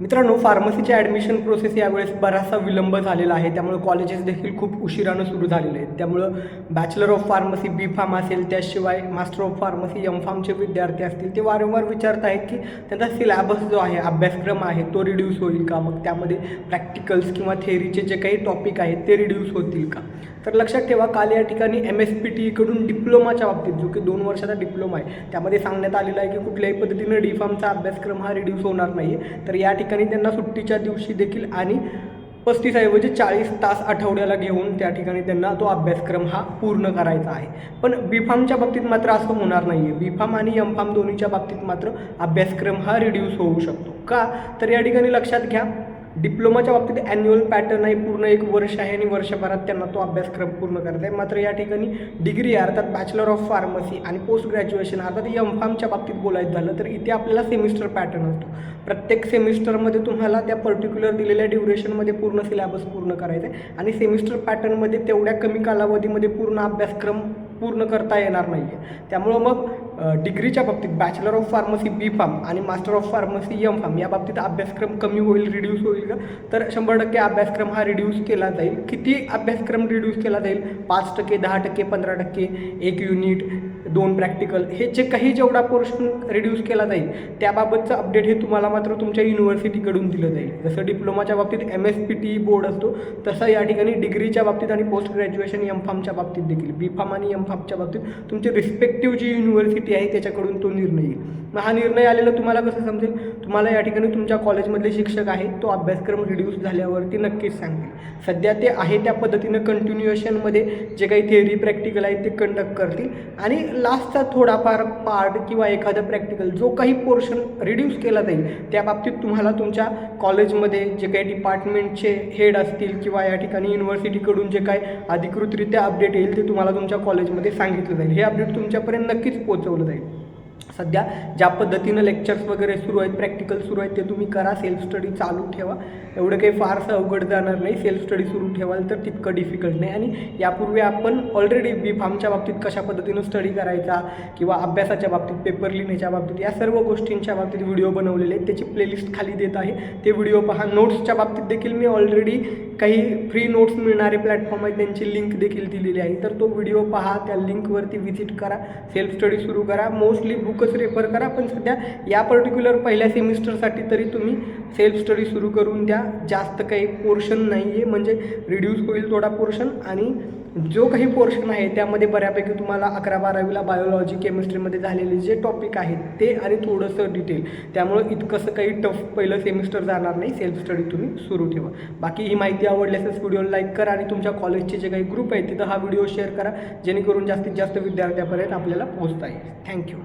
मित्रांनो फार्मसीची admission process यावेळेस बराचसा विलंब झालेला आहे. त्यामुळे कॉलेजेस देखील खूप उशिरानं सुरू झालेले आहेत. त्यामुळं bachelor of pharmacy B pharm असेल त्याशिवाय मास्टर ऑफ फार्मसी एम फार्मचे विद्यार्थी असतील ते वारंवार विचारत आहेत की त्यांचा सिलॅबस जो आहे अभ्यासक्रम आहे तो रिड्यूस होईल का? मग त्यामध्ये प्रॅक्टिकल्स किंवा थेअरीचे जे काही टॉपिक आहेत ते रिड्यूस होतील का? तर लक्षात ठेवा काल या ठिकाणी एम एस पी टीकडून डिप्लोमाच्या बाबतीत जो की दोन वर्षाचा डिप्लोमा आहे त्यामध्ये सांगण्यात आलेलं आहे की कुठल्याही पद्धतीनं डी फार्मचा अभ्यासक्रम हा रिड्यूस होणार नाही आहे तर या ठिकाणी त्यांना सुट्टीच्या दिवशी देखील आणि पस्तीस ऐवजी चाळीस तास आठवड्याला घेऊन त्या ठिकाणी त्यांना तो अभ्यासक्रम हा पूर्ण करायचा आहे. पण बी फार्मच्या बाबतीत मात्र असं होणार नाही आहे बी फार्म आणि एम फार्म दोन्हीच्या बाबतीत मात्र अभ्यासक्रम हा रिड्यूस होऊ शकतो. का? तर या ठिकाणी लक्षात घ्या. डिप्लोमाच्या बाबतीत ॲन्युअल पॅटर्न आहे पूर्ण एक वर्ष आहे आणि वर्षभरात त्यांना तो अभ्यासक्रम पूर्ण करायचा आहे मात्र या ठिकाणी डिग्री अर्थात बॅचलर ऑफ फार्मसी आणि पोस्ट ग्रॅज्युएशन अर्थात एम फार्मच्या बाबतीत बोलायचं झालं तर इथे आपल्याला सेमिस्टर पॅटर्न असतो. प्रत्येक सेमिस्टरमध्ये तुम्हाला त्या पर्टिक्युलर दिलेल्या ड्युरेशनमध्ये पूर्ण सिलेबस पूर्ण करायचा आहे आणि सेमिस्टर पॅटर्नमध्ये तेवढ्या कमी कालावधीमध्ये पूर्ण अभ्यासक्रम पूर्ण करता येणार नाही आहे त्यामुळं मग डिग्रीच्या बाबतीत bachelor of pharmacy B pharm आणि master of pharmacy M pharm या बाबतीत अभ्यासक्रम कमी होईल रिड्यूस होईल का? तर शंभर टक्के अभ्यासक्रम हा रिड्यूस केला जाईल. किती अभ्यासक्रम रिड्यूस केला जाईल? पाच टक्के दहा टक्के पंधरा टक्के एक युनिट दोन प्रॅक्टिकल हे जे काही जेवढा पोर्शन रिड्यूस केला जाईल त्याबाबतचं अपडेट हे तुम्हाला मात्र तुमच्या युनिव्हर्सिटीकडून दिलं जाईल. जसं डिप्लोमाच्या बाबतीत M S P T board असतो तसं या ठिकाणी डिग्रीच्या बाबतीत आणि पोस्ट ग्रॅज्युएशन एम फार्मच्या बाबतीत देखील बी फार्म आणि एम फार्मच्या बाबतीत तुमची रिस्पेक्टिव्ह जी युनिव्हर्सिटी आहे त्याच्याकडून तो निर्णय येईल. मग हा निर्णय आलेला तुम्हाला कसं समजेल? तुम्हाला या ठिकाणी तुमच्या कॉलेजमधले शिक्षक आहेत तो अभ्यासक्रम रिड्यूस झाल्यावरती नक्कीच सांगतील. सध्या ते आहे त्या पद्धतीनं कंटिन्युएशनमध्ये जे काही थेअरी प्रॅक्टिकल आहे ते कंडक्ट करतील. आणि लास्टचा थोडाफार पार्ट किंवा एखादं प्रॅक्टिकल जो काही पोर्शन रिड्यूस केला जाईल त्या बाबतीत तुम्हाला तुमच्या कॉलेजमध्ये जे काही डिपार्टमेंटचे हेड असतील किंवा या ठिकाणी युनिव्हर्सिटीकडून जे काय अधिकृतरित्या अपडेट येईल ते तुम्हाला तुमच्या कॉलेजमध्ये सांगितलं जाईल. हे अपडेट तुमच्यापर्यंत नक्कीच पोहोचवलं जाईल. सध्या ज्या पद्धतीनं लेक्चर्स वगैरे सुरू आहेत प्रॅक्टिकल सुरू आहेत ते तुम्ही करा. सेल्फ स्टडी चालू ठेवा. एवढं काही फारसं अवघड जाणार नाही. सेल्फ स्टडी सुरू ठेवाल तर तितकं डिफिकल्ट नाही. आणि यापूर्वी आपण ऑलरेडी बी फार्मच्या बाबतीत कशा पद्धतीनं स्टडी करायचा किंवा अभ्यासाच्या बाबतीत पेपर लिहिण्याच्या बाबतीत या सर्व गोष्टींच्या बाबतीत व्हिडिओ बनवलेले आहेत. त्याची प्लेलिस्ट खाली देत आहे. ते व्हिडिओ पहा. नोट्सच्या बाबतीत देखील मी ऑलरेडी काही फ्री नोट्स मिळणारे प्लॅटफॉर्म आहेत. त्यांची लिंक देखील दिलेली आहे. तर तो व्हिडिओ पहा. त्या लिंकवरती व्हिजिट करा. सेल्फ स्टडी सुरू करा. मोस्टली बुकच रेफर करा पण सध्या या पर्टिक्युलर पहिल्या सेमिस्टरसाठी तरी तुम्ही सेल्फ स्टडी सुरू करून द्या. जास्त काही पोर्शन नाही आहे म्हणजे रिड्यूस होईल थोडा पोर्शन आणि जो काही पोर्शन आहे त्यामध्ये बऱ्यापैकी तुम्हाला अकरा बारावीला बायोलॉजी केमिस्ट्रीमध्ये झालेले जे टॉपिक आहेत ते आणि थोडंसं डिटेल त्यामुळं इतकंसं काही टफ पहिलं सेमिस्टर जाणार नाही. सेल्फ स्टडी तुम्ही सुरू ठेवा. बाकी ही माहिती आवडल्यास व्हिडिओला लाईक करा आणि तुमच्या कॉलेजचे जे काही ग्रुप आहेत तिथं हा व्हिडिओ शेअर करा. जेणेकरून जास्तीत जास्त विद्यार्थ्यापर्यंत आपल्याला पोहोचता येईल. थँक्यू